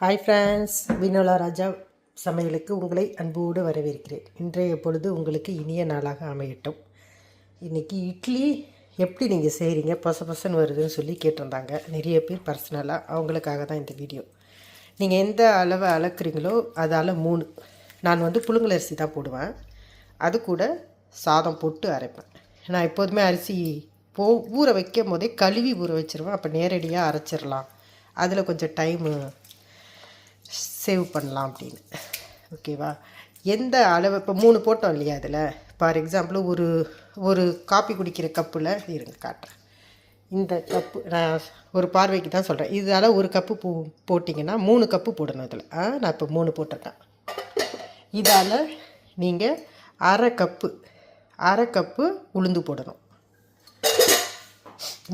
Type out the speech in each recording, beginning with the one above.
Hi friends Vinola ராஜா சமையலுக்கு உங்களை அன்போடு வரவேற்கிறேன். இன்றைய பொழுது உங்களுக்கு இனிய நாளாக அமையட்டும். இன்றைக்கி இட்லி எப்படி நீங்கள் செய்கிறீங்க பச பசன்னு வருதுன்னு சொல்லி கேட்டிருந்தாங்க. நிறைய பேர் பர்சனலாக அவங்களுக்காக தான் இந்த வீடியோ நீங்கள் எந்த அளவை அளக்குறீங்களோ அதால் மூணு. நான் வந்து புழுங்கல் அரிசி தான் போடுவேன். அது கூட சாதம் போட்டு அரைப்பேன். நான் எப்போதுமே அரிசி போ ஊற வைக்கும் போதே கழுவி ஊற வச்சிருவேன். அப்போ நேரடியாக அரைச்சிடலாம் அதில் கொஞ்சம் டைமு சேவ் பண்ணலாம் அப்படின்னு. ஓகேவா? எந்த அளவு இப்போ மூணு போட்டோம் இல்லையா அதில் ஃபார் எக்ஸாம்பிள் ஒரு ஒரு காப்பி குடிக்கிற கப்பில் இருங்க காட்டுறேன். இந்த கப்பு நான் ஒரு பார்வைக்கு தான் சொல்கிறேன் இதால் ஒரு கப்பு போ போட்டிங்கன்னா மூணு கப்பு போடணும் இதில் ஆ நான் இப்போ மூணு போட்டிருக்கேன். இதால் நீங்கள் அரை கப்பு அரை கப்பு உளுந்து போடணும்.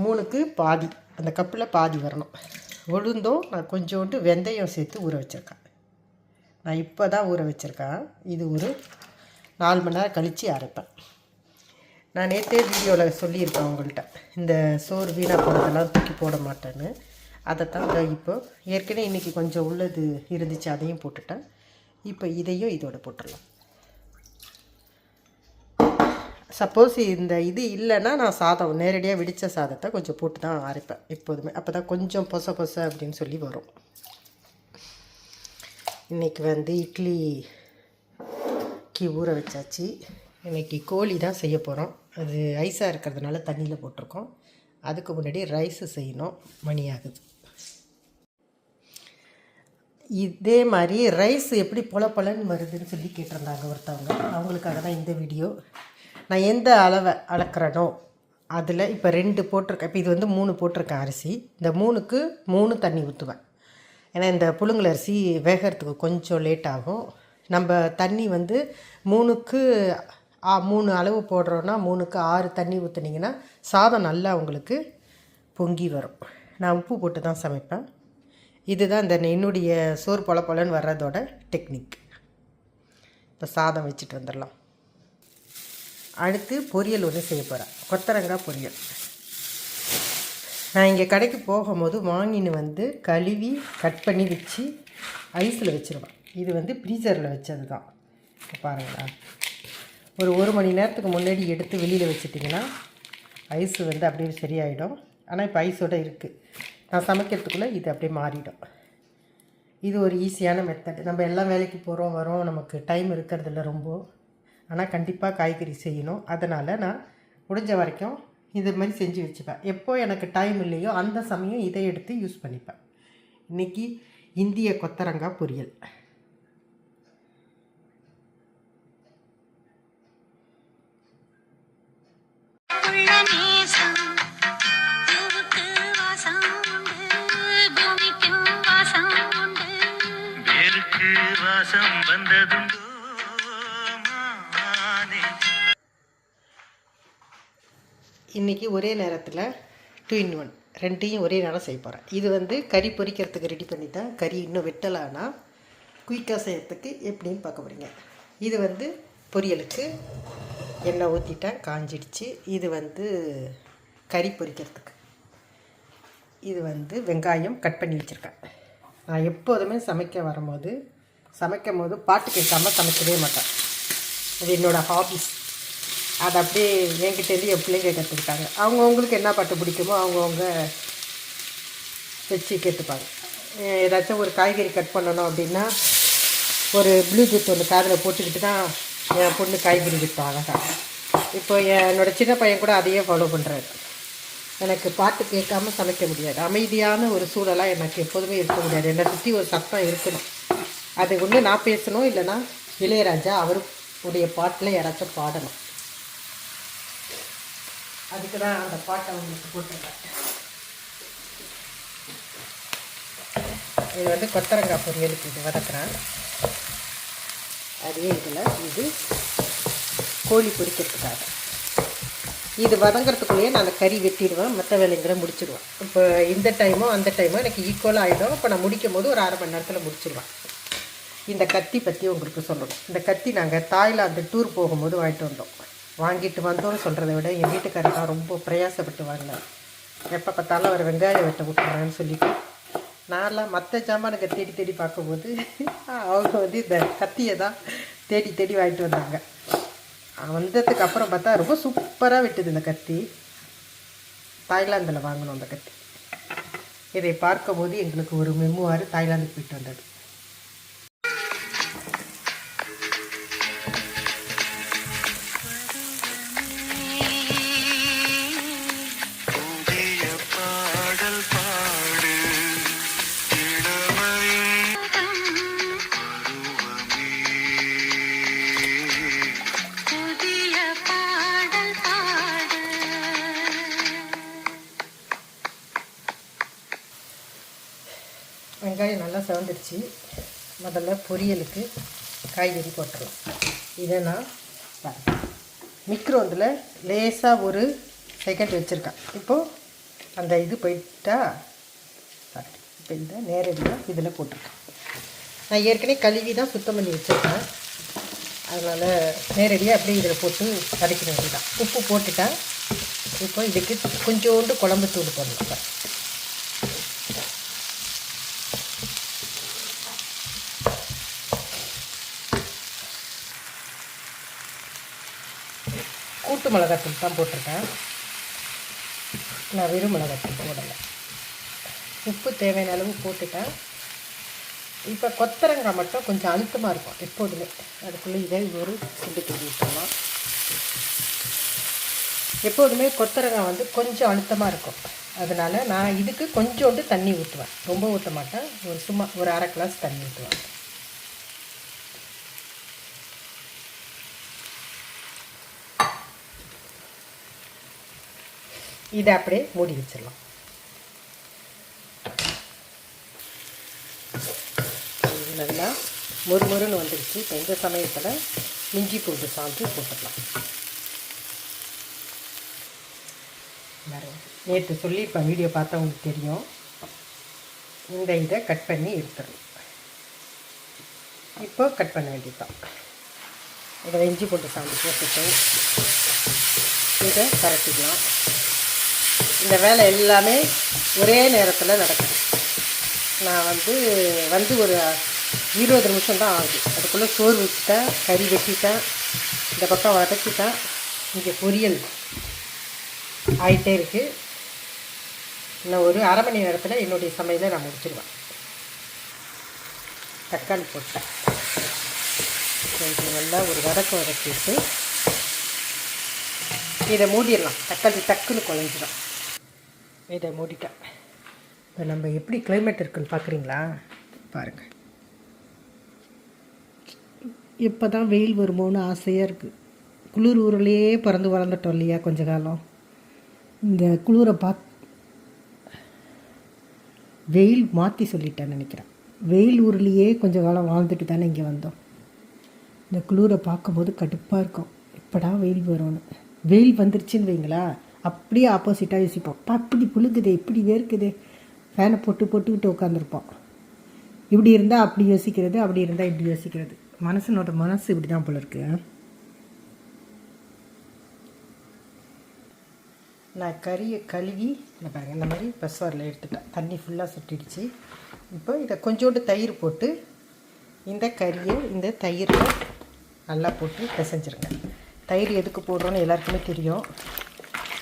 மூணுக்கு பாதி அந்த கப்பில் பாதி வரணும். உளுந்தும் நான் கொஞ்சோண்டு வெந்தயம் சேர்த்து ஊற வச்சுருக்கேன். நான் இப்போ தான் ஊற வச்சுருக்கேன். இது ஒரு நாலு மணி நேரம் கழித்து அரைப்பேன். நான் நேற்றே வீடியோவில் சொல்லியிருக்கேன் உங்கள்கிட்ட இந்த சோறு வீணாக போனதெல்லாம் தூக்கி போட மாட்டேன்னு. அதைத்தான் இப்போ ஏற்கனவே இன்றைக்கி கொஞ்சம் உள்ளது இருந்துச்சு அதையும் போட்டுட்டேன். இப்போ இதையும் இதோட போட்டுடலாம். சப்போஸ் இந்த இது இல்லைன்னா நான் சாதம் நேரடியாக வெடித்த சாதத்தை கொஞ்சம் போட்டு தான் அரைப்பேன் எப்போதுமே. அப்போ தான் கொஞ்சம் பொச பொச அப்படின்னு சொல்லி வரும். இன்றைக்கி வந்து இட்லிக்கு ஊற வச்சாச்சு. இன்றைக்கி கோழி தான் செய்ய போகிறோம் அது ஐஸாக இருக்கிறதுனால தண்ணியில் போட்டிருக்கோம். அதுக்கு முன்னாடி ரைஸு செய்யணும். மணி ஆகுது. இதே மாதிரி ரைஸ் எப்படி பொல பொலன்னு வருதுன்னு சொல்லி கேட்டிருந்தாங்க ஒருத்தவங்க. அவங்களுக்காக தான் இந்த வீடியோ. நான் எந்த அளவை அளக்குறனோ அதில் இப்போ ரெண்டு போட்டிருக்கேன். இப்போ இது வந்து மூணு போட்டிருக்கேன் அரிசி. இந்த மூணுக்கு மூணு தண்ணி ஊற்றுவேன். ஏன்னா இந்த புழுங்கல் அரிசி வேகிறதுக்கு கொஞ்சம் லேட் ஆகும். நம்ம தண்ணி வந்து மூணுக்கு ஆ, மூணு அளவு போடுறோன்னா மூணுக்கு ஆறு தண்ணி ஊற்றுனீங்கன்னா சாதம் நல்லா உங்களுக்கு பொங்கி வரும். நான் உப்பு போட்டு தான் சமைப்பேன். இதுதான் இந்த என்னுடைய சோறு பொல பொலன்னு வர்றதோட டெக்னிக் இப்போ சாதம் வச்சுட்டு வந்துடலாம். அடுத்து பொரியல் ஒன்று செய்ய போகிறேன் கொத்தரங்காய் பொரியல். நான் இங்கே கடைக்கு போகும்போது வாங்கின்னு வந்து கழுவி கட் பண்ணி வச்சு ஐஸில் வச்சுருவேன். இது வந்து ஃப்ரீசரில் வச்சது தான் பாருங்களேன் பாருங்களா. ஒரு ஒரு மணி நேரத்துக்கு முன்னாடி எடுத்து வெளியில் வச்சிட்டிங்கன்னா ஐஸ் வந்து அப்படியே சரியாயிடும். ஆனால் இப்போ ஐஸோடு இருக்குது நான் சமைக்கிறதுக்குள்ளே இது அப்படியே மாறிடும். இது ஒரு ஈஸியான மெத்தட் நம்ம எல்லாம் வேலைக்கு போகிறோம் வரோம் நமக்கு டைம் இருக்கிறதில்ல ரொம்ப. ஆனால் கண்டிப்பாக காய்கறி செய்யணும். அதனால் நான் முடிஞ்ச வரைக்கும் இது மாதிரி செஞ்சு வச்சுப்பேன். எப்போ எனக்கு டைம் இல்லையோ அந்த சமயம் இதை எடுத்து யூஸ் பண்ணிப்பேன். இன்றைக்கி இந்திய கொத்தரங்காய் பொரியல். வாசம் வந்ததுண்டு. இன்றைக்கி ஒரே நேரத்தில் டூ இன் ஒன் ரெண்டையும் ஒரே நேரம் செய்ய போகிறேன் இது வந்து கறி பொரிக்கிறதுக்கு ரெடி பண்ணி தான் கறி இன்னும் வெட்டலான்னா குயிக்காக செய்யறதுக்கு எப்படின்னு பார்க்க போகிறீங்க இது வந்து பொரியலுக்கு எண்ணெய் ஊற்றிட்டேன் காஞ்சிடுச்சு. இது வந்து கறி பொரிக்கிறதுக்கு இது வந்து வெங்காயம் கட் பண்ணி வச்சுருக்கேன். நான் எப்போதுமே சமைக்க வரும்போது சமைக்கும் போது பாட்டு கேட்காம சமைக்கவே மாட்டேன். அது என்னோடய ஹாபிஸ் அதை அப்படியே என்கிட்டேருந்து என் பிள்ளைங்க கற்றுக்கிட்டாங்க அவங்கவுங்களுக்கு என்ன பாட்டு பிடிக்குமோ அவங்கவுங்க வச்சு கேட்டுப்பாங்க. ஏதாச்சும் ஒரு காய்கறி கட் பண்ணணும் அப்படின்னா ஒரு ப்ளூடூத் ஒன்று காதில் போட்டுக்கிட்டு தான் என் பொண்ணு காய்கறி விற்பா அழகாக இப்போ என்னோடய சின்ன பையன் கூட அதையே ஃபாலோ பண்ணுறாரு எனக்கு பாட்டு கேட்காம சமைக்க முடியாது. அமைதியான ஒரு சூழலாக எனக்கு எப்போதுமே இருக்க முடியாது. என்னை சுற்றி ஒரு சத்தம் இருக்கணும். அது ஒன்று நான் பேசணும் இல்லைன்னா இளையராஜா அவருடைய பாட்டில் யாராச்சும் பாடணும். அதுக்கு தான் அந்த பாட்டை உங்களுக்கு போட்டிருக்கேன் இது வந்து கொத்தரங்காய் பொரியலுக்கு இது வதக்குறேன். அதே இதில் இது கோழி பொரிக்கிறதுக்காக. இது வதங்கிறதுக்குள்ளேயே நான் அந்த கறி வெட்டிடுவேன். மற்ற வேலைங்களை முடிச்சிடுவேன். இப்போ இந்த டைமோ அந்த டைமோ எனக்கு ஈக்குவலாக ஆகிடும் இப்போ நான் முடிக்கும் போது ஒரு அரை மணி நேரத்தில் முடிச்சிடுவேன். இந்த கத்தி பற்றி உங்களுக்கு சொல்லணும். இந்த கத்தி நாங்கள் தாய்லாந்து டூர் போகும்போது வாங்கிட்டு வந்தோம். வாங்கிட்டு வந்தோம்னு சொல்கிறத விட என் வீட்டுக்காரர் தான் ரொம்ப பிரயாசப்பட்டு வாங்கினார். எப்போ பார்த்தாலும் அவர் வெங்காயம் வெட்ட விட்டுறான்னு சொல்லிட்டு நான்லாம் மற்ற ஜாமானுக்கு தேடி தேடி பார்க்கும்போது அவங்க வந்து இந்த கத்தியை தான் தேடி தேடி வாங்கிட்டு வந்தாங்க. வந்ததுக்கு அப்புறம் பார்த்தா ரொம்ப சூப்பராக விட்டது இந்த கத்தி. தாய்லாந்தில் வாங்கினோம் அந்த கத்தி. இதை பார்க்கும்போது எங்களுக்கு ஒரு மெம்முவார் தாய்லாந்துக்கு போயிட்டு வந்தது. வெங்காயம் நல்லா செவந்துடுச்சு. முதல்ல பொரியலுக்கு காய்கறி போட்டுடலாம் இதை நான் மிக்ரோந்தில் லேசாக ஒரு செகண்ட் வச்சுருக்கேன். இப்போது அந்த இது போயிட்டா இப்போ இந்த நேரடியாக இதில் போட்டிருக்கேன். நான் ஏற்கனவே கழுவி தான் சுத்தம் பண்ணி வச்சுருக்கேன். அதனால் நேரடியாக அப்படியே இதில் போட்டு கடைக்கிற வேண்டியதான் உப்பு போட்டுட்டேன். இப்போ இதுக்கு கொஞ்சோண்டு குழம்பு தூள் சார் மிளகாத்தூள் தான் போட்டிருக்கேன். நான் வெறும் மிளகாத்தூள் போடலை. உப்பு தேவையான அளவு போட்டுட்டேன். இப்போ கொத்தரங்காய் மட்டும் கொஞ்சம் அழுத்தமாக இருக்கும் எப்போதுமே. அதுக்குள்ளே இதை ஒரு சிண்டு தூவி விட்டுடலாம் எப்போதுமே கொத்தரங்காய் வந்து கொஞ்சம் அழுத்தமாக இருக்கும். அதனால் நான் இதுக்கு கொஞ்சோண்டு தண்ணி ஊற்றுவேன். ரொம்ப ஊற்ற மாட்டேன். ஒரு சும்மா ஒரு அரை கிளாஸ் தண்ணி ஊற்றுவேன். இதை அப்படியே மூடி வச்சிடலாம். இது நல்லா முறுமுறுன்னு வந்துடுச்சு. இப்போ இந்த சமயத்தில் இஞ்சி பூண்டு சாந்து போட்டுடலாம் நேற்று சொல்லியிருப்பேன் வீடியோ பார்த்தா உங்களுக்கு தெரியும். இந்த இதை கட் பண்ணி எடுத்துடணும். இப்போ கட் பண்ண வேண்டியதுதான். இதில் இஞ்சி பூண்டு சாந்து போட்டுட்டு இதை கரட்டிக்கலாம் இந்த வேலை எல்லாமே ஒரே நேரத்தில் நடக்குது. நான் வந்து வந்து ஒரு இருபது நிமிஷம் தான் ஆகுது. அதுக்குள்ளே சோறு வச்சுட்டேன் கறி வெட்டிட்டேன் இந்த பக்கம் வதக்கிட்டேன். இங்கே பொரியல் ஆகிட்டே இருக்குது இன்னும் ஒரு அரை மணி நேரத்தில் என்னுடைய சமையலை நான் முடிச்சிடுவேன் தக்காளி போட்டேன். கொஞ்சம் நல்லா ஒரு வதக்க வதக்கிட்டு இதை மூடிடலாம். தக்காளி டக்குன்னு குழஞ்சிடும் இதை மூடிட்டேன் இப்போ நம்ம எப்படி கிளைமேட் இருக்குன்னு பார்க்குறீங்களா? பாருங்கள் இப்போ தான் வெயில் வருமோன்னு ஆசையாக இருக்குது குளிர் ஊரிலேயே பிறந்து வளர்ந்துட்டோம் இல்லையா கொஞ்ச காலம்? இந்த குளிரை பாக் வெயில் மாற்றி சொல்லிட்டேன் நினைக்கிறேன். வெயில் ஊர்லேயே கொஞ்ச காலம் வாழ்ந்துட்டு தானே இங்கே வந்தோம். இந்த குளிரை பார்க்கும்போது கடுப்பாக இருக்கும். எப்படா வெயில் வரும்னு. வெயில் வந்துருச்சுன்னு வைங்களா? அப்படியே ஆப்போசிட்டாக யோசிப்போம். "அப்பா, இப்படி இப்படி வேர்க்குது ஃபேனை போட்டு போட்டுக்கிட்டு உட்காந்துருப்போம் இப்படி இருந்தால் அப்படி யோசிக்கிறது அப்படி இருந்தால் இப்படி யோசிக்கிறது. மனசனோட மனசு இப்படி தான் போல இருக்கு. நான் கறியை கழுவி இந்த பாருங்க இந்த மாதிரி பெசவரில் எடுத்துட்டேன். தண்ணி ஃபுல்லாக சுட்டிடுச்சு. இப்போ இதை கொஞ்சோண்டு தயிர் போட்டு இந்த கறியை இந்த தயிரில் நல்லா போட்டு பிசைஞ்சிருங்க. தயிர் எதுக்கு போடுறோன்னு எல்லாருக்குமே தெரியும்.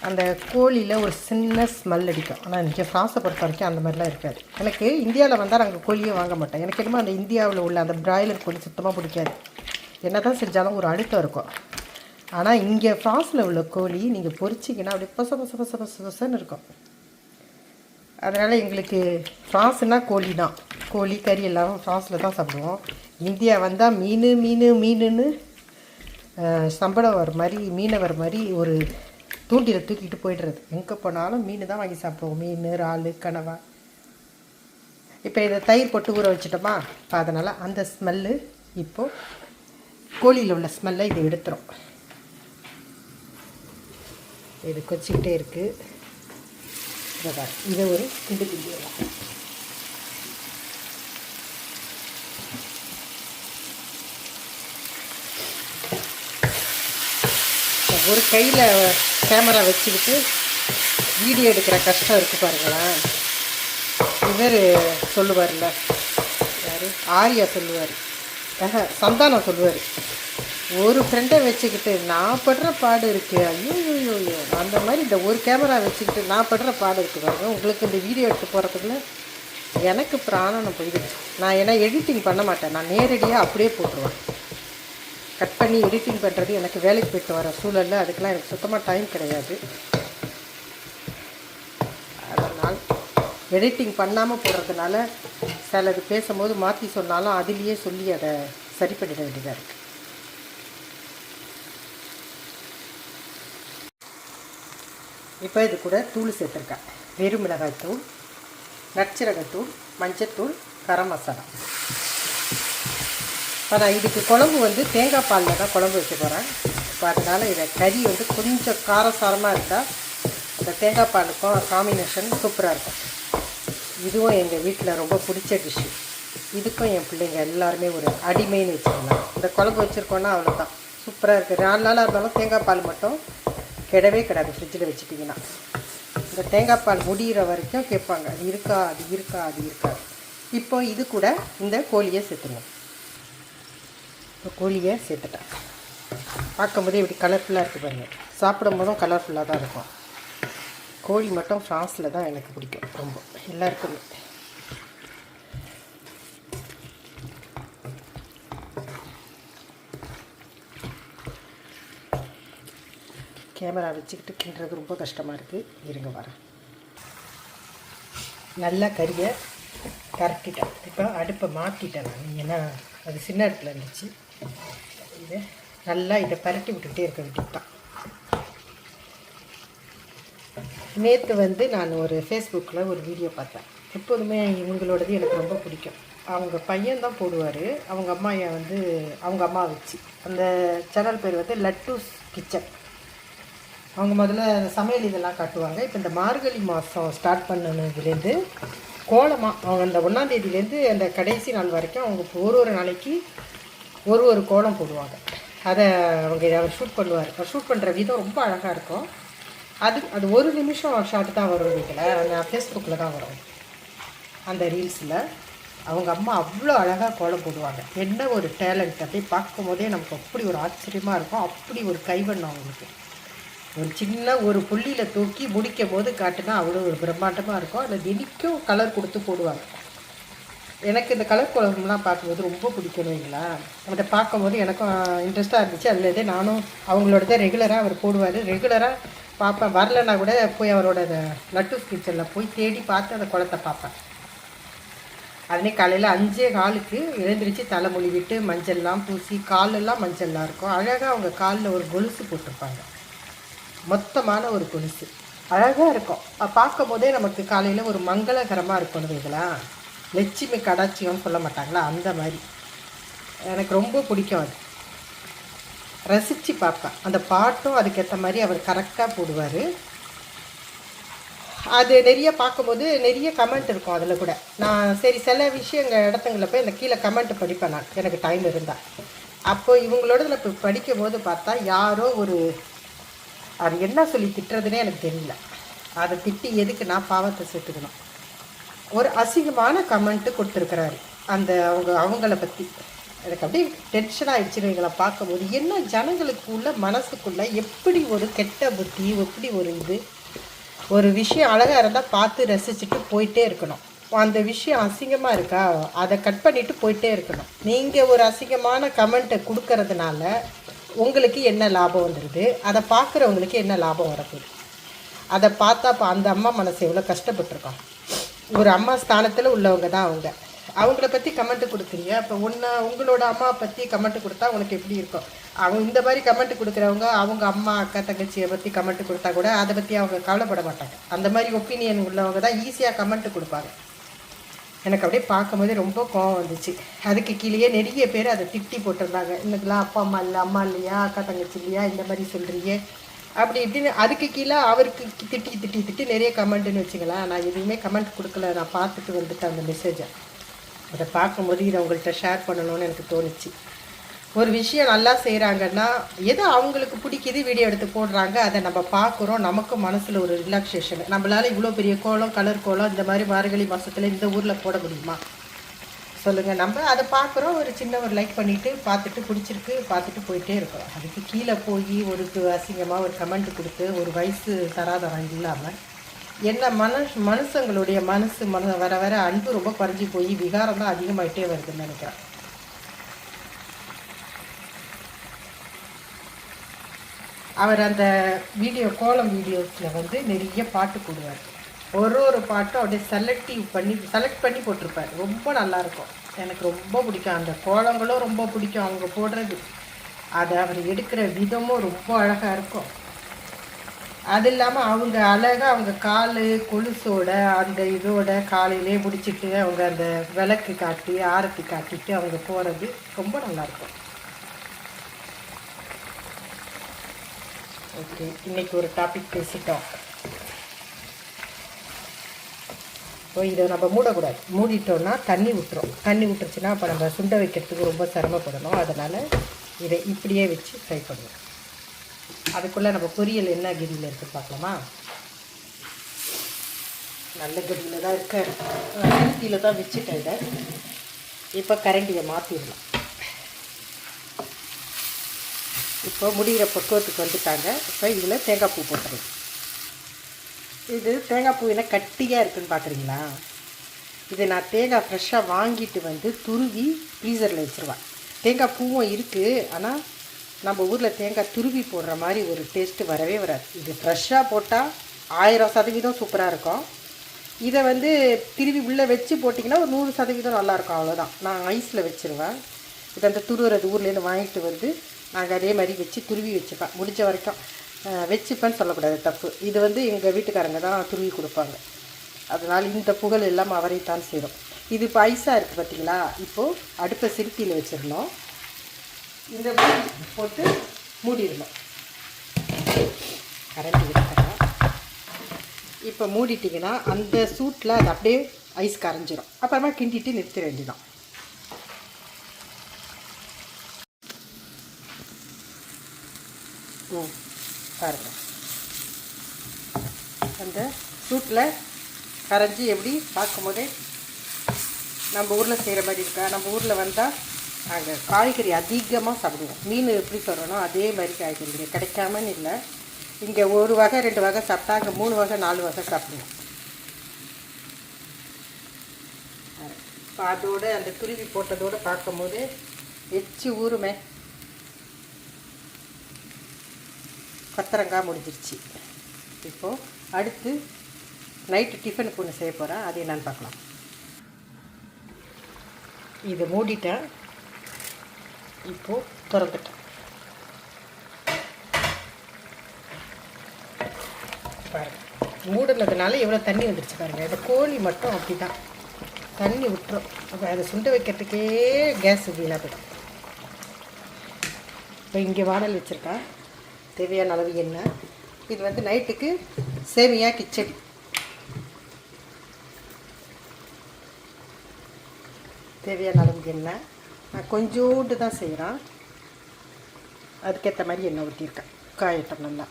அந்த கோழியில் ஒரு சின்ன ஸ்மெல் அடிக்கும். ஆனால் இங்கே ஃப்ரான்ஸை பொறுத்த வரைக்கும் அந்த மாதிரிலாம் இருக்காது. எனக்கு இந்தியாவில் வந்தால் நாங்கள் கோழியே வாங்க மாட்டோம். எனக்கு என்னமோ அந்த இந்தியாவில் உள்ள அந்த பிராய்லர் கோழி சுத்தமாக பிடிக்காது. என்ன தான் செஞ்சாலும் ஒரு அழுத்தம் இருக்கும். ஆனால் இங்கே ஃப்ரான்ஸில் உள்ள கோழி நீங்கள் பொரிச்சிங்கன்னா அப்படியே பச பச பச பச பசன்னு இருக்கும். அதனால் எங்களுக்கு ஃப்ரான்ஸ்னால் கோழி தான். கோழி கறி எல்லாம் ஃப்ரான்ஸில் தான் சாப்பிடுவோம். இந்தியா வந்தால் மீன் மீன் மீனுன்னு சம்பளம் வர மாதிரி மீனவர் மாதிரி ஒரு தூண்டில தூக்கிட்டு போயிடுறது. எங்கே போனாலும் மீன் தான் வாங்கி சாப்பிடுவோம். மீன் இறால் கனவா. இப்போ இதை தயிர் போட்டு ஊற வச்சுட்டோமா? இப்போ அதனால் அந்த ஸ்மெல்லு இப்போது கோழியில் உள்ள ஸ்மெல்லை இதை எடுத்துரும். இது கொச்சிக்கிட்டே இருக்குது இதை ஒரு திண்டு கிண்டிடலாம். ஒரு கையில் கேமரா வச்சுக்கிட்டு வீடியோ எடுக்கிற கஷ்டம் இருக்குது பாருங்களேன். இவர் சொல்லுவார்ல. யார்? ஆர்யா சொல்லுவார். சந்தானம் சொல்லுவார். ஒரு ஃப்ரெண்டை வச்சுக்கிட்டு நான் படுற பாடு இருக்கு. ஐயோ ஐயோ ஐயோ அந்த மாதிரி இந்த ஒரு கேமரா வச்சுக்கிட்டு நான் படுற பாடு இருக்குது பாருங்க. உங்களுக்கு இந்த வீடியோ எடுத்து போகிறதுக்குள்ள எனக்கு பிராணம் போயிடுச்சு. நான் ஏன்னா எடிட்டிங் பண்ண மாட்டேன். நான் நேரடியாக அப்படியே போட்டுருவேன். கட் பண்ணி எடிட்டிங் பண்ணுறது எனக்கு வேலைக்கு போயிட்டு வர சூழலில். அதுக்கெலாம் எனக்கு சுத்தமாக டைம் கிடையாது. அதனால் எடிட்டிங் பண்ணாமல் போடுறதுனால சிலது பேசும்போது மாற்றி சொன்னாலும் அதுலேயே சொல்லி அதை சரி பண்ணிட வேண்டியதாக இருக்குது இப்போ இது கூட தூள் சேர்த்துருக்கேன். வெறும் மிளகாய் தூள் நட்சரகத்தூள் மஞ்சத்தூள் கரம் மசாலா. இப்போ நான் இதுக்கு குழம்பு வந்து தேங்காய் பாலில் தான் குழம்பு வைக்க போகிறேன் இப்போ அதனால் இதை கறி வந்து கொஞ்சம் காரசாரமாக இருந்தால் அந்த தேங்காய் பாலுக்கும் காம்பினேஷன் சூப்பராக இருக்கும். இதுவும் எங்கள் வீட்டில் ரொம்ப பிடிச்ச டிஷ்ஷு இதுக்கும் என் பிள்ளைங்க எல்லாருமே ஒரு அடிமைன்னு வச்சுக்கலாம். இந்த குழம்பு வச்சுருக்கோன்னா அவ்வளோதான் சூப்பராக இருக்குது நாலு நாளாக இருந்தாலும் தேங்காய் பால் மட்டும் கிடவே கிடாது. ஃப்ரிட்ஜில் வச்சுட்டிங்கன்னா. இந்த தேங்காய் பால் முடிகிற வரைக்கும் கேட்பாங்க அது இருக்கா அது இருக்கா அது இருக்கா இப்போ இது கூட இந்த கோழியை சேர்த்துணும் இப்போ கோழியை சேர்த்துட்டேன். பார்க்கும்போதே இப்படி கலர்ஃபுல்லாக இருக்குது பாருங்க. சாப்பிடும் போதும் கலர்ஃபுல்லாக தான் இருக்கும். கோழி மட்டும் ஃப்ரான்ஸில் தான் எனக்கு பிடிக்கும் ரொம்ப. எல்லாருக்குமே. கேமரா வச்சுக்கிட்டு கிண்டுறது ரொம்ப கஷ்டமாக இருக்குது இருங்க வரேன். நல்லா கறியை கரட்டிட்டேன். இப்போ அடுப்பை மாற்றிட்டேன் நான். ஏன்னா அது சின்ன இடத்துல இருந்துச்சு. இது நல்லா இதை பரட்டி விட்டுக்கிட்டே இருக்க வேண்டியதுதான் நேற்று வந்து நான் ஒரு ஃபேஸ்புக்கில் ஒரு வீடியோ பார்த்தேன். எப்போதுமே இவங்களோடது எனக்கு ரொம்ப பிடிக்கும். அவங்க பையன் தான் போடுவார். அவங்க அம்மா என் வந்து அவங்க அம்மா வச்சு. அந்த சேனல் பேர் வந்து லட்டூஸ் கிச்சன் அவங்க முதல்ல சமையல் இதெல்லாம் காட்டுவாங்க. இப்போ இந்த மார்கழி மாதம் ஸ்டார்ட் பண்ணதுலேருந்து கோலமாக அவங்க அந்த ஒன்றாந்தேதியிலேருந்து அந்த கடைசி நாள் வரைக்கும் அவங்க ஒரு ஒரு நாளைக்கு ஒரு ஒரு கோலம் போடுவாங்க. அதை அவங்க அவர் ஷூட் பண்ணுவார். அவர் ஷூட் பண்ணுற விதம் ரொம்ப அழகாக இருக்கும். அது அது ஒரு நிமிஷம் ஷார்ட் தான் வரும் வீட்டில். நான் ஃபேஸ்புக்கில் தான் வரும். அந்த ரீல்ஸில் அவங்க அம்மா அவ்வளோ அழகாக கோலம் போடுவாங்க. என்ன ஒரு டேலண்ட் அப்படியே பார்க்கும் போதே நமக்கு அப்படி ஒரு ஆச்சரியமாக இருக்கும். அப்படி ஒரு கைவண்ணம் அவங்களுக்கு. ஒரு சின்ன ஒரு புள்ளியில் தூக்கி முடிக்கும் போது காட்டுனா அவ்வளோ ஒரு பிரம்மாண்டமாக இருக்கும். அதில் தினிக்கும் கலர் கொடுத்து போடுவாங்க. எனக்கு இந்த கலர் குழம்புலாம் பார்க்கும்போது ரொம்ப பிடிக்கணும் வைங்களா அதை பார்க்கும்போது எனக்கும் இன்ட்ரெஸ்ட்டாக இருந்துச்சு. அதுலேருந்தே நானும் அவங்களோடதே ரெகுலராக அவர் போடுவார். ரெகுலராக பார்ப்பேன். வரலன்னா கூட போய் அவரோட லட்டூஸ் கிச்சனில் போய் தேடி பார்த்து அந்த குளத்தை பார்ப்பேன். அதனே காலையில் அஞ்சே காலுக்கு எழுந்திரிச்சு தலைமொழி விட்டு மஞ்சள்லாம் பூசி காலெல்லாம் மஞ்சள்லாம் இருக்கும். அழகாக அவங்க காலில் ஒரு கொலுசு போட்டிருப்பாங்க. மொத்தமான ஒரு கொலுசு. அழகாக இருக்கும். பார்க்கும்போதே பார்க்கும் போதே நமக்கு காலையில் ஒரு மங்களகரமாக இருக்கணும் இதுங்களா லட்சுமி கடாட்சியம்னு சொல்ல மாட்டாங்களா? அந்த மாதிரி. எனக்கு ரொம்ப பிடிக்கும் அது. ரசித்து பார்ப்பேன். அந்த பாட்டும் அதுக்கேற்ற மாதிரி அவர் கரெக்டாக போடுவார். அது நிறைய பார்க்கும்போது நிறைய கமெண்ட் இருக்கும் அதில் கூட. நான் சரி சில விஷயங்கள் இடத்துங்களில் போய் இந்த கீழே கமெண்ட் படிப்பேன் நான். எனக்கு டைம் இருந்தால் அப்போ இவங்களோட இதில் இப்போ படிக்கும் போது பார்த்தா யாரோ ஒரு அது என்ன சொல்லி திட்டுறதுனே எனக்கு தெரியல. அதை திட்டி எதுக்கு நான் பாவத்தை சேர்த்துக்கணும்? ஒரு அசிங்கமான கமெண்ட்டு கொடுத்துருக்குறாரு. அந்த அவங்க அவங்கள பற்றி எனக்கு அப்படியே டென்ஷன் ஆகிடுச்சு இவங்களை பார்க்கும்போது என்ன ஜனங்களுக்கு உள்ள மனசுக்குள்ள எப்படி ஒரு கெட்ட புத்தி எப்படி ஒரு இது ஒரு விஷயம் அழகாக இருந்தால் பார்த்து ரசிச்சுட்டு போயிட்டே இருக்கணும். அந்த விஷயம் அசிங்கமாக இருக்கா? அதை கட் பண்ணிவிட்டு போயிட்டே இருக்கணும். நீங்கள் ஒரு அசிங்கமான கமெண்ட்டை கொடுக்கறதுனால உங்களுக்கு என்ன லாபம் வந்துடுது அதை பார்க்குறவங்களுக்கு என்ன லாபம் வரப்போகுது? அதை பார்த்தா இப்போ அந்த அம்மா மனசு எவ்வளோ கஷ்டப்பட்டிருக்கோம்? ஒரு அம்மா ஸ்தானத்தில் உள்ளவங்க தான் அவங்க. அவங்கள பற்றி கமெண்ட் கொடுக்குறீங்க. அப்போ ஒன்று உங்களோட அம்மா பற்றி கமெண்ட் கொடுத்தா உனக்கு எப்படி இருக்கும்? அவங்க இந்த மாதிரி கமெண்ட் கொடுக்குறவங்க அவங்க அம்மா அக்கா தங்கச்சியை பற்றி கமெண்ட் கொடுத்தா கூட அதை பற்றி அவங்க கவலைப்பட மாட்டாங்க. அந்த மாதிரி ஒப்பீனியன் உள்ளவங்க தான் ஈஸியாக கமெண்ட் கொடுப்பாங்க. எனக்கு அப்படியே பார்க்கும்போதே ரொம்ப கோவம் வந்துச்சு. அதுக்கு கீழேயே நிறைய பேர் அதை திட்டி போட்டிருந்தாங்க. இன்னைக்கெல்லாம் அப்பா அம்மா இல்லை அம்மா இல்லையா? அக்கா தங்கச்சி இல்லையா? இந்த மாதிரி சொல்கிறீங்க அப்படி இப்படின்னு அதுக்கு கீழே அவருக்கு திட்டி திட்டி திட்டி நிறைய கமெண்ட்டுன்னு வச்சுங்களேன் நான் எதுவுமே கமெண்ட் கொடுக்கல. நான் பார்த்துட்டு வந்துட்டேன் அந்த மெசேஜை அதை பார்க்கும்போது இதை உங்கள்கிட்ட ஷேர் பண்ணணும்னு எனக்கு தோணுச்சு. ஒரு விஷயம் நல்லா செய்கிறாங்கன்னா எது அவங்களுக்கு பிடிக்குது வீடியோ எடுத்து போடுறாங்க அதை நம்ம பார்க்குறோம். நமக்கும் மனசில் ஒரு ரிலாக்ஸேஷன் நம்மளால் இவ்வளோ பெரிய கோலம் கலர் கோலம் இந்த மாதிரி மார்கழி மாதத்தில் இந்த ஊரில் போட முடியுமா? சொல்லுங்கள் நம்ம அதை பார்க்குறோம் ஒரு சின்ன ஒரு லைக் பண்ணிவிட்டு பார்த்துட்டு பிடிச்சிருக்கு பார்த்துட்டு போயிட்டே இருக்கோம். அதுக்கு கீழே போய் ஒரு அசிங்கமாக ஒரு கமெண்ட் கொடுத்து ஒரு வயசு தராதரம் இல்லாமல் என்ன மன மனுஷங்களுடைய மனசு மன வர வர அன்பு ரொம்ப குறைஞ்சி போய் விகாரம் தான் அதிகமாகிட்டே வருதுன்னு நினைக்கிறேன். அவர் அந்த வீடியோ கோலம் வீடியோஸில் வந்து நிறைய பாட்டு போடுவார். ஒரு ஒரு பாட்டும் அப்படியே செலக்டிவ் பண்ணி செலக்ட் பண்ணி போட்டிருப்பார். ரொம்ப நல்லாயிருக்கும். எனக்கு ரொம்ப பிடிக்கும். அந்த கோலங்களும் ரொம்ப பிடிக்கும் அவங்க போடுறது. அதை அவர் எடுக்கிற விதமும் ரொம்ப அழகாக இருக்கும். அது இல்லாமல் அவங்க அழகாக அவங்க கால் கொலுசோட அந்த இதோட காலையிலே முடிச்சிட்டு அவங்க அந்த விளக்கு காட்டி ஆரத்தி காட்டிட்டு அவங்க போகிறது ரொம்ப நல்லாயிருக்கும். ஓகே இன்னைக்கு ஒரு டாபிக் பேசிட்டோம். இப்போ இதை நம்ம மூடக்கூடாது. மூடிட்டோன்னா தண்ணி விட்டுரும் தண்ணி விட்டுருச்சுன்னா அப்போ நம்ம சுண்டை வைக்கிறதுக்கு ரொம்ப சிரமப்படணும். அதனால் இதை இப்படியே வச்சு ஃப்ரை பண்ணுவோம் அதுக்குள்ளே நம்ம பொரியல் என்ன கிரியில் இருக்குது பார்க்கலாமா? நல்ல கிரியில் தான் இருக்க. அரிசியில் தான் வச்சுட்டேன் இதை. இப்போ கரண்டியை மாற்றிடலாம் இப்போ முடிகிற பக்குவத்துக்கு வந்துட்டாங்க. இப்போ இதில் தேங்காய் பூ போட்டுடலாம். இது தேங்காய் பூ என்ன கட்டியாக இருக்குதுன்னு பார்க்குறீங்களா இது நான் தேங்காய் ஃப்ரெஷ்ஷாக வாங்கிட்டு வந்து துருவி ஃப்ரீசரில் வச்சுருவேன். தேங்காய் பூவும் இருக்குது ஆனால் நம்ம ஊரில் தேங்காய் துருவி போடுற மாதிரி ஒரு டேஸ்ட்டு வரவே வராது. இது ஃப்ரெஷ்ஷாக போட்டால் ஆயிரம் சதவீதம் சூப்பராக இருக்கும். இதை வந்து திருவி உள்ளே வச்சு போட்டிங்கன்னா ஒரு நூறு சதவீதம் நல்லாயிருக்கும் அவ்வளோதான் நான் ஐஸில் வச்சுருவேன். இது அந்த துருவுறது ஊர்லேருந்து வாங்கிட்டு வந்து நாங்கள் அதே மாதிரி வச்சு துருவி வச்சுப்பேன். முடிஞ்ச வரைக்கும் வச்சுப்பேன்னு சொல்லக்கூடாது தப்பு. இது வந்து எங்கள் வீட்டுக்காரங்க தான் துருவி கொடுப்பாங்க. அதனால் இந்த புகழ் எல்லாம் அவரைத்தான் சேரும். இது இப்போ ஐஸாக இருக்குது பார்த்தீங்களா இப்போது அடுப்பை சிறுத்தியில் வச்சிடணும். இந்த போட்டு மூடிடணும். கரண்டி இப்போ மூடிட்டிங்கன்னா அந்த சூட்டில் அது அப்படியே ஐஸ் கரைஞ்சிரும். அப்புறமா கிண்டிட்டு நிறுத்த வேண்டியதான் ம் பாருங்கள் அந்த சூட்டில் கரைஞ்சி எப்படி பார்க்கும்போதே நம்ம ஊரில் செய்கிற மாதிரி இருக்கா? நம்ம ஊரில் வந்தால் நாங்கள் காய்கறி அதிகமாக சாப்பிடுவோம். மீன் எப்படி சொல்கிறோனோ அதே மாதிரி காய்கறி கிடைக்காமன்னு இல்லை. இங்கே ஒரு வகை ரெண்டு வகை சாப்பிட்டா அங்கே மூணு வகை நாலு வகை சாப்பிடுவோம். இப்போ அதோட அந்த துருவி போட்டதோடு பார்க்கும்போது எச்சு ஊருமே கொத்தரங்காய் முடிஞ்சிருச்சு. இப்போது அடுத்து நைட்டு டிஃபனுக்கு ஒன்று செய்ய போகிறேன் அது என்னன்னு பார்க்கலாம். இதை மூடிட்டேன் இப்போது திறந்துட்டேன். பாருங்க. மூடினதுனால எவ்வளோ தண்ணி வந்துருச்சு பாருங்கள் இந்த கோழி மட்டும் அப்படி தான் தண்ணி விட்டுரும். அப்போ அதை சுண்ட வைக்கிறதுக்கே கேஸ் வீணாக போயிடும். இப்போ இங்கே வாடல் வச்சுருக்கேன் தேவையான அளவு எண்ணெய். இது வந்து நைட்டுக்கு சேமியா கிச்சடி. தேவையான அளவு எண்ணெய். நான் கொஞ்சோண்டு தான் செய்கிறேன் அதுக்கேற்ற மாதிரி எண்ணெய் ஊற்றிருக்கேன் காயட்டம் நல்லா.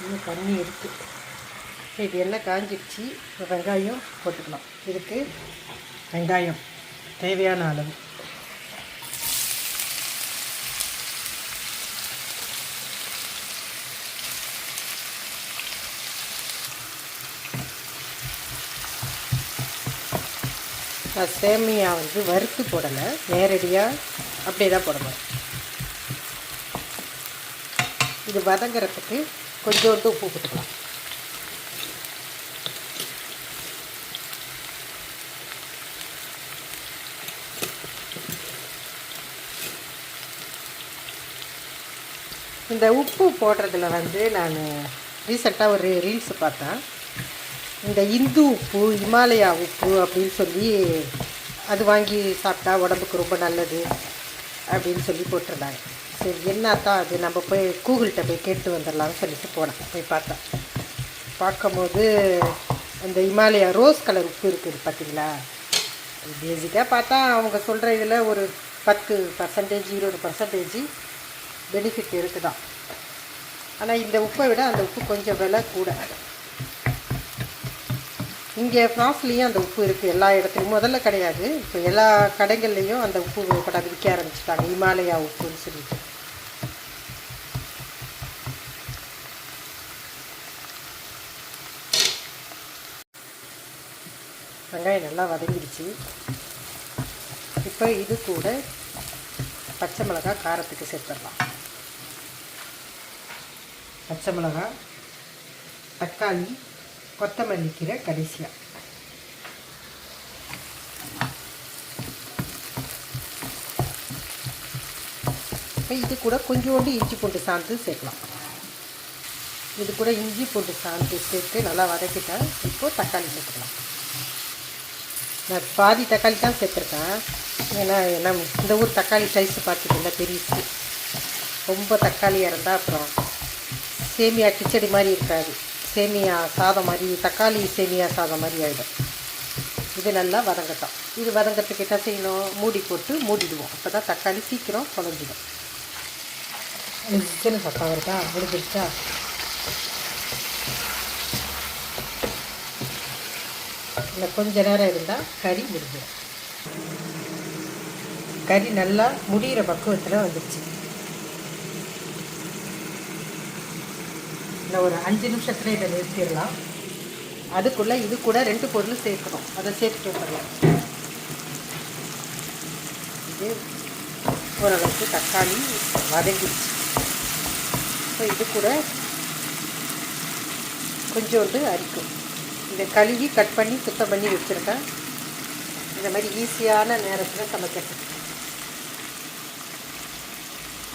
இன்னும் தண்ணி இருக்குது இது எண்ணெய் காஞ்சிடுச்சு வெங்காயம் போட்டுக்கலாம் இதுக்கு வெங்காயம் தேவையான அளவு. நான் சேமியா வந்து வறுத்து போடலை. நேரடியாக அப்படியே தான் போடணும். இது வதங்குறதுக்கு கொஞ்சோண்டு உப்பு போட்டுக்கலாம். இந்த உப்பு போடுறதுல வந்து நான் ரீசெண்டாக ஒரு ரீல்ஸ் பார்த்தேன். இந்த இந்து உப்பு இமாலயா உப்பு அப்படின்னு சொல்லி அது வாங்கி சாப்பிட்டா உடம்புக்கு ரொம்ப நல்லது அப்படின்னு சொல்லி போட்டிருந்தாங்க. சரி என்னத்தான் அது? நம்ம போய் கூகுள்கிட்ட போய் கேட்டு வந்துடலாம்னு சொல்லிட்டு போனேன் போய் பார்த்தேன் பார்க்கும்போது அந்த இமாலயா ரோஸ் கலர் உப்பு இருக்குது பார்த்தீங்களா? பேசிக்காக பார்த்தா அவங்க சொல்கிற இதில் ஒரு பத்து பர்சன்டேஜ் இருபது பர்சன்டேஜ் பெனிஃபிட் இருக்குதான். ஆனால் இந்த உப்பை விட அந்த உப்பு கொஞ்சம் விலை கூட. இங்கே ஃப்ரான்ஸ்லேயும் அந்த உப்பு இருக்குது எல்லா இடத்துலையும். முதல்ல கிடையாது. இப்போ எல்லா கடைகள்லேயும் அந்த உப்பு கொண்டாந்து விற்க ஆரம்பிச்சிட்டாங்க. இமாலயா உப்புன்னு சொல்லிட்டு. வெங்காயம் நல்லா வதங்கிடுச்சு. இப்போ இது கூட பச்சை மிளகாய் காரத்துக்கு சேர்த்துடலாம். பச்சை மிளகாய் தக்காளி கொத்தமல்லி கீரை கடைசியாக இப்போ இது கூட கொஞ்சோண்டு இஞ்சி பூண்டு சாந்து சேர்க்கலாம். இது கூட இஞ்சி பூண்டு சாந்து சேர்த்து நல்லா வதக்கிட்டேன் இப்போ தக்காளி சேர்த்துக்கலாம். நான் பாதி தக்காளி தான் சேர்த்துருக்கேன். ஏன்னா நம்ம இந்த ஊர் தக்காளி சைஸ் பார்த்துக்கிங்களா பெருசு ரொம்ப தக்காளியாக இருந்தால் அப்புறம் சேமியா கிச்சடி மாதிரி இருக்காது. சேமியா சாதம் மாதிரி தக்காளி சேமியா சாதம் மாதிரி ஆகிடும் இது நல்லா வதங்கட்டும். இது வதங்கிறதுக்கு என்ன செய்யணும்? மூடி போட்டு மூடிடுவோம். அப்போ தான் தக்காளி சீக்கிரம் குழஞ்சிடும். சிக்கன் சத்தம் வருதா முடிஞ்சிருச்சா? இல்லை கொஞ்ச நேரம் இருந்தால் கறி முடிஞ்சிடும். கறி நல்லா முடிகிற பக்குவத்தில் வந்துடுச்சு ஒரு அஞ்சு நிமிஷத்தில் இதை நிறுத்திடலாம். அதுக்குள்ளே இது கூட ரெண்டு பொருள் சேர்க்கணும். அதை சேர்த்துட்டு வந்துடலாம். இது ஓரளவுக்கு தக்காளி வதங்கிடுச்சு. ஸோ இது கூட கொஞ்சோண்டு அரிக்கும் இதை கழுவி கட் பண்ணி சுத்தம் பண்ணி வச்சுருக்கேன் இந்த மாதிரி ஈஸியான நேரத்தில் சமைக்கிறது.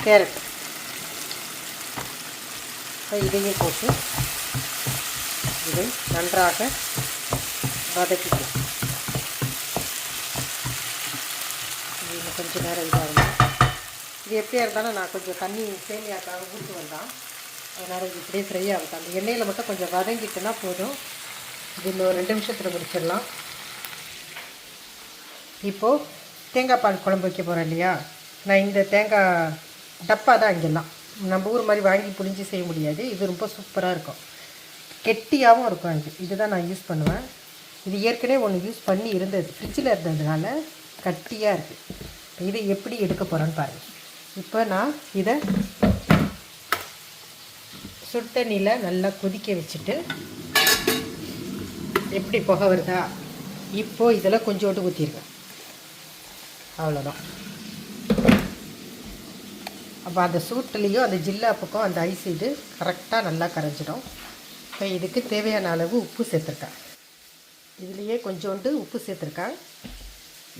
கேரட். இதையே இதையும் போட்டு இதை நன்றாக வதக்கிக்கலாம். கொஞ்சம் இன்னும் கொஞ்ச நேரம் இதாகும் இது எப்படியா இருந்தாலும் நான் கொஞ்சம் தண்ணி சேமியாக்காக ஊற்று வந்தான் அதனால் இது இப்படியே ஃப்ரை ஆகுது. அந்த எண்ணெயில் மட்டும் கொஞ்சம் வதங்கிட்டுனா போதும். இது இன்னும் ரெண்டு நிமிஷத்தில் முடிச்சிடலாம். இப்போது தேங்காய் பால் குழம்பு வைக்க போகிறேன் இல்லையா? நான் இந்த தேங்காய் டப்பா தான் இங்கெல்லாம். நம்ம ஊர் மாதிரி வாங்கி புளிஞ்சு செய்ய முடியாது. இது ரொம்ப சூப்பராக இருக்கும். கெட்டியாகவும் இருக்கும் இது. இதுதான் நான் யூஸ் பண்ணுவேன். இது ஏற்கனவே ஒன்று யூஸ் பண்ணி இருந்தது. ஃப்ரிட்ஜில் இருந்ததுனால கட்டியாக இருக்குது இதை எப்படி எடுக்க போகிறேன்னு பாருங்கள் இப்போ நான் இதை சுட்டணியில் நல்லா கொதிக்க வச்சுட்டு எப்படி புகை வருதா? இப்போது இதில் கொஞ்சோண்டு ஊற்றிருக்கேன் அவ்வளோதான் அப்போ அந்த சூட்டுலேயும் அந்த ஜில்லா பக்கம் அந்த ஐஸ் இது கரெக்டாக நல்லா கரைஞ்சிடும். இப்போ இதுக்கு தேவையான அளவு உப்பு சேர்த்துருக்கேன். இதுலேயே கொஞ்சோண்டு உப்பு சேர்த்துருக்கேன்.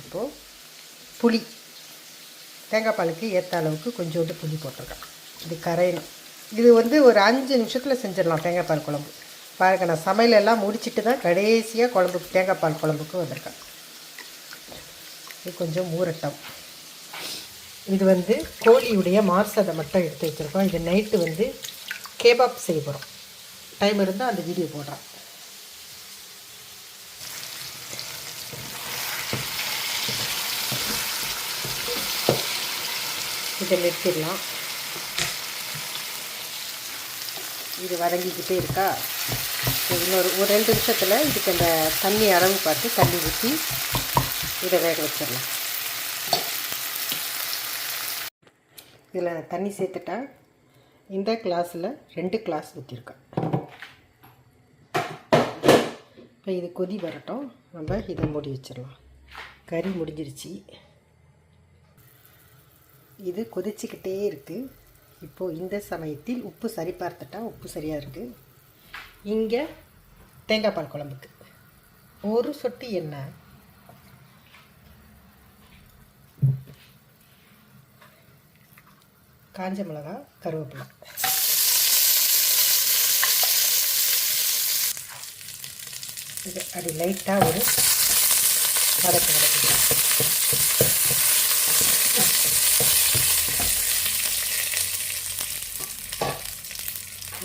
இப்போது புளி தேங்காய் பாலுக்கு ஏற்ற அளவுக்கு கொஞ்சோண்டு புளி போட்டிருக்கேன். இது கரையணும். இது வந்து ஒரு அஞ்சு நிமிஷத்தில் செஞ்சிடலாம் தேங்காய் பால் குழம்பு. பாருங்கள் நான் சமையலெல்லாம் முடிச்சுட்டு தான் கடைசியாக குழம்புக்கு தேங்காய் பால் குழம்புக்கு வந்திருக்கேன். இது கொஞ்சம் ஊரட்டம் இது வந்து கோழியுடைய மார்சதை மட்டும் எடுத்து வச்சுருக்கோம். இது நைட்டு வந்து கேபாப் செய்ய போகிறோம் டைம் இருந்தால் அந்த வீடியோ போடுறேன் இதை நிறுத்திடலாம். இது வதங்கிக்கிட்டே இருக்கா? இன்னொரு ஒரு ரெண்டு நிமிஷத்தில் இதுக்கு அந்த தண்ணி அளவு பார்த்து தண்ணி ஊற்றி இதை வேக வச்சிடலாம். இதில் தண்ணி சேர்த்துட்டா இந்த கிளாஸில் ரெண்டு கிளாஸ் ஊற்றிருக்கேன் இப்போ இது கொதி வரட்டும். நம்ம இதை மூடி வச்சிடலாம். கறி முடிஞ்சிருச்சு. இது கொதிச்சுக்கிட்டே இருக்குது இப்போது இந்த சமயத்தில் உப்பு சரி பார்த்துட்டா உப்பு சரியாக இருக்குது இங்கே தேங்காய் பால் குழம்புக்கு. ஒரு சொட்டு எண்ணெய் காஞ்ச மிளகா கருவேப்பிலை. இது அப்படி லைட்டாக ஒரு வதக்கு வதக்கு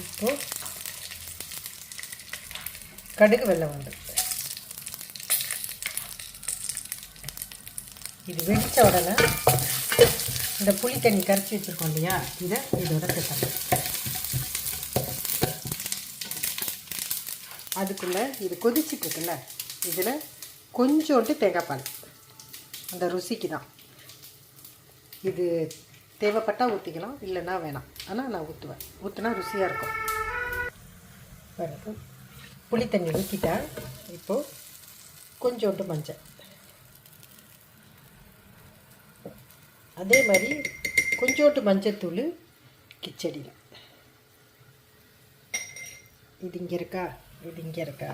இப்போ கடுகு வெள்ளம் வந்து இது வெடித்த உடனே இந்த புளி தண்ணி கரைச்சி வச்சுருக்கோம் இல்லையா? இதை இதோட சேர்த்தணும் அதுக்குள்ளே இது கொதிச்சிட்ருக்குல்ல இதில் கொஞ்சோண்டு தேங்காய் பால். அந்த ருசிக்கு தான். இது தேவைப்பட்டால் ஊற்றிக்கலாம் இல்லைன்னா வேணாம். ஆனால் நான் ஊற்றுவேன் ஊற்றினா ருசியாக இருக்கும். பிறகு புளி தண்ணி ஊற்றிட்டேன் இப்போது கொஞ்சோண்டு மஞ்சள். அதே மாதிரி கொஞ்சோண்டு மஞ்சத்தூள் கிச்சடியில் இது இங்கே இருக்கா? இது இங்கே இருக்கா?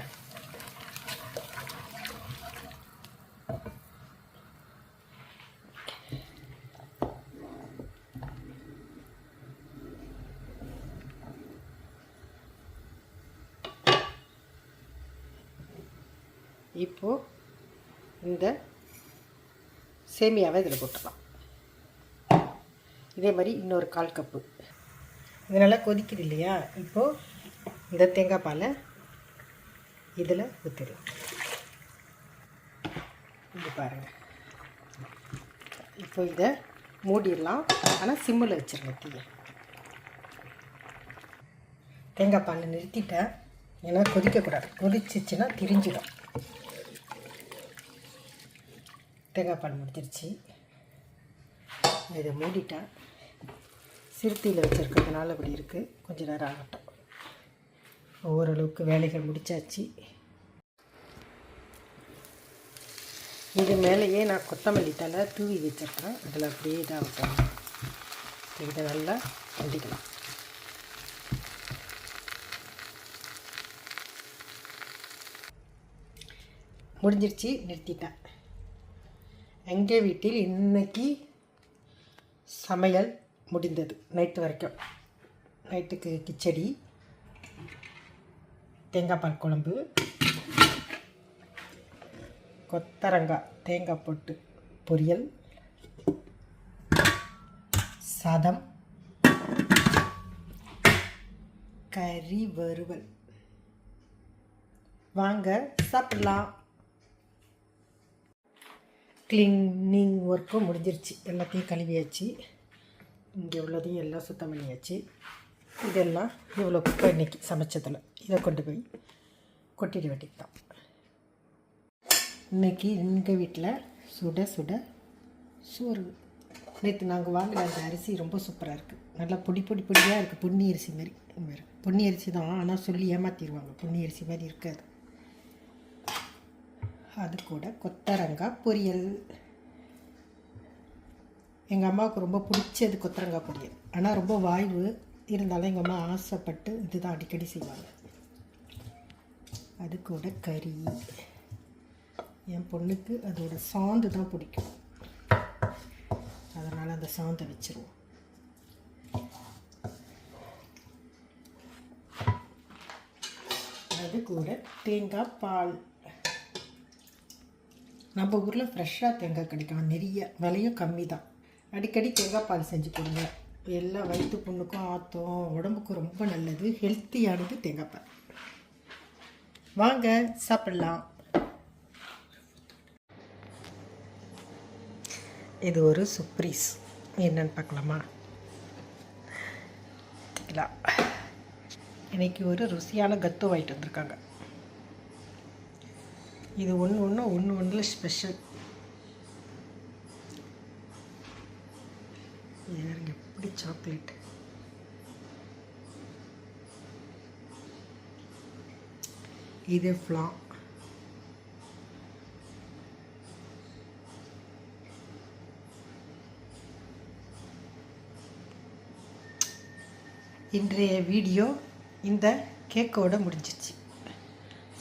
இப்போது இந்த சேமியாவை இதில் போட்டுடலாம் இதே மாதிரி இன்னொரு கால் கப்பு. இது நல்லா கொதிக்குது இல்லையா? இப்போது இந்த தேங்காய் பாலை இதில் ஊற்றிடலாம் இது பாருங்கள் இப்போ இதை மூடிடலாம். ஆனால் சிம்மில் வச்சிருங்க தீயை. தேங்காய் பால் நிறுத்திட்டேன். ஏன்னா கொதிக்கக்கூடாது. கொதிச்சிச்சுன்னா திரிஞ்சிடும். தேங்காய் பால் முடிச்சிருச்சு இதை மூடிட்டேன். சிறுத்தையில் வச்சுருக்கிறதுனால இப்படி இருக்குது கொஞ்சம் நேரம் ஆகட்டும். ஓரளவுக்கு வேலைகள் முடிச்சாச்சு. இது மேலேயே நான் கொத்தமல்லி தலை தூவி வச்சுருக்கேன் அதில் அப்படியே இதாக இதை நல்லா வண்டிக்கலாம் முடிஞ்சிருச்சு நிறுத்திட்டேன். எங்கள் வீட்டில் இன்னைக்கு சமையல் முடிந்தது. நைட்டு வரைக்கும். நைட்டுக்கு கிச்சடி தேங்காய் பால் குழம்பு கொத்தரங்காய் தேங்காய் போட்டு பொரியல் சாதம் கறி வறுவல். வாங்க சாப்பிடலாம். க்ளீனிங் ஒர்க்கும் முடிஞ்சிருச்சு. எல்லாத்தையும் கழுவியாச்சு. இங்கே உள்ளதையும் எல்லாம் சுத்தம் பண்ணியாச்சு. இதெல்லாம் இவ்வளோ குப்பை இன்றைக்கி சமைச்சதில். இதை கொண்டு போய் கொட்டிட வேண்டியது தான் இன்றைக்கி எங்கள் வீட்டில் சுட சுட சோறு. நேற்று நாங்கள் வாங்கின அந்த அரிசி ரொம்ப சூப்பராக இருக்குது நல்லா பொடி பொடி பொடியாக இருக்குது பொன்னி அரிசி மாதிரி. வேறு பொன்னி அரிசி தான் ஆனால் சொல்லி ஏமாற்றிடுவாங்க பொன்னி அரிசி மாதிரி இருக்காது. அது கூட கொத்தரங்காய் பொரியல். எங்கள் அம்மாவுக்கு ரொம்ப பிடிச்சது கொத்தரங்காய் பொரியல் ஆனால் ரொம்ப வாய்வு இருந்தாலும் எங்கள் அம்மா ஆசைப்பட்டு இதுதான் அடிக்கடி செய்வாங்க. அது கூட கறி. என் பொண்ணுக்கு அதோட சாந்து தான் பிடிக்கும். அதனால் அந்த சாந்தை வச்சுருவோம். அது கூட தேங்காய் பால். நம்ம ஊரில் ஃப்ரெஷ்ஷாக தேங்காய் கிடைக்கும். நிறைய விலையும் கம்மி தான் அடிக்கடி தேங்காய் பால் செஞ்சு கொடுங்க. எல்லா வயிற்று புண்ணுக்கும் ஆத்தம் உடம்புக்கும் ரொம்ப நல்லது. ஹெல்த்தியானது தேங்காய் பால். வாங்க சாப்பிடலாம். இது ஒரு சுப்ரீஸ் என்னன்னு பார்க்கலாமா? பார்த்துக்கலாம். இன்னைக்கு ஒரு ருசியான கத்து வாங்கிட்டு வந்திருக்காங்க. இது ஒன்று ஒன்று ஒன்று ஒன்றில் ஸ்பெஷல் எப்படி சாக்லேட் இது ஃப்ளா இன்றைய வீடியோ இந்த கேக்கோட முடிஞ்சிச்சு.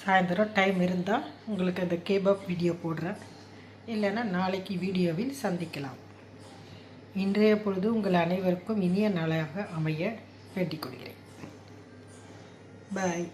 சாயந்தரம் டைம் இருந்தால் உங்களுக்கு அந்த கேபாப் வீடியோ போடுறேன். இல்லைன்னா நாளைக்கு வீடியோவில் சந்திக்கலாம். இன்றைய பொழுது உங்கள் அனைவருக்கும் இனிய நாளாக அமைய வேண்டிக் கொள்கிறேன். பாய்